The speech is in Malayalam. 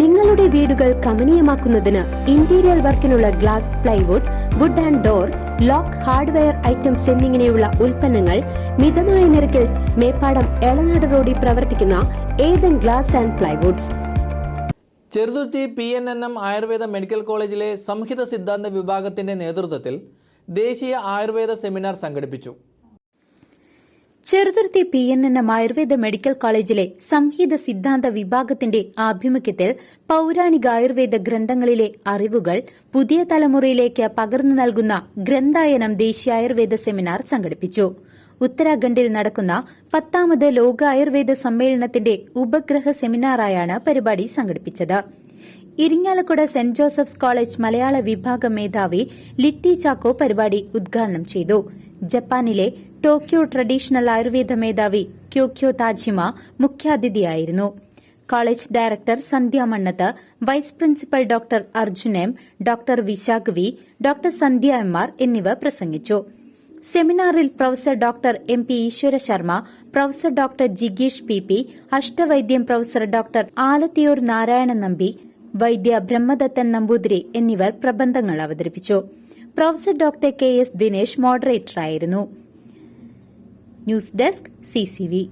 നിങ്ങളുടെ വീടുകൾ കമനീയമാക്കുന്നതിന് interior വർക്കിനുള്ള glass plywood wood and door lock hardware items എന്നിങ്ങനെയുള്ള ഉൽപ്പന്നങ്ങൾ മിതമായ നിരക്കിൽ മേപ്പാടം എളനാട് റോഡിൽ പ്രവർത്തിക്കുന്ന Ethan glass and plywoods Cheruthuruthy P N N M Ayurveda medical കോളേജിലെ സംഹിത സിദ്ധാന്ത വിഭാഗത്തിന്റെ നേതൃത്വത്തിൽ ദേശീയ ആയുർവേദ സെമിനാർ സംഘടിപ്പിച്ചു. Cheruthuruthy P N N M Ayurveda medical കോളേജിലെ സംഹിത സിദ്ധാന്ത വിഭാഗത്തിന്റെ ആഭിമുഖ്യത്തിൽ പൌരാണിക ആയുർവേദ ഗ്രന്ഥങ്ങളിലെ അറിവുകൾ പുതിയ തലമുറയിലേക്ക് പകർന്നു നൽകുന്ന ഗ്രന്ഥായനം ദേശീയ ആയുർവേദ സെമിനാർ സംഘടിപ്പിച്ചു. ഉത്തരാഖണ്ഡിൽ നടക്കുന്ന പത്താമത് ലോക ആയുർവേദ സമ്മേളനത്തിന്റെ ഉപഗ്രഹ സെമിനാറായാണ് പരിപാടി സംഘടിപ്പിച്ചത്. ഇരിങ്ങാലക്കുട സെന്റ് ജോസഫ്സ് കോളേജ് മലയാള വിഭാഗ മേധാവി ലിറ്റി ചാക്കോ പരിപാടി ഉദ്ഘാടനം ചെയ്തു. ജപ്പാനിലെ ടോക്കിയോ ട്രഡീഷണൽ ആയുർവേദ മേധാവി Kyoko Tajima മുഖ്യാതിഥിയായിരുന്നു. College director Sandhya Mannath vice principal doctor Arjun M doctor Vishakh V doctor Sandhya M R എന്നിവർ പ്രസംഗിച്ചു. സെമിനാറിൽ professor doctor M P Eswara Sharma professor doctor ജിഗീഷ് P P അഷ്ടവൈദ്യം പ്രൊഫസർ ഡോക്ടർ ആലത്തിയൂർ നാരായണൻ നമ്പി വൈദ്യ ബ്രഹ്മദത്തൻ നമ്പൂതിരി എന്നിവർ പ്രബന്ധങ്ങൾ അവതരിപ്പിച്ചു. Professor doctor K S Dinesh മോഡറേറ്ററായിരുന്നു news desk CCV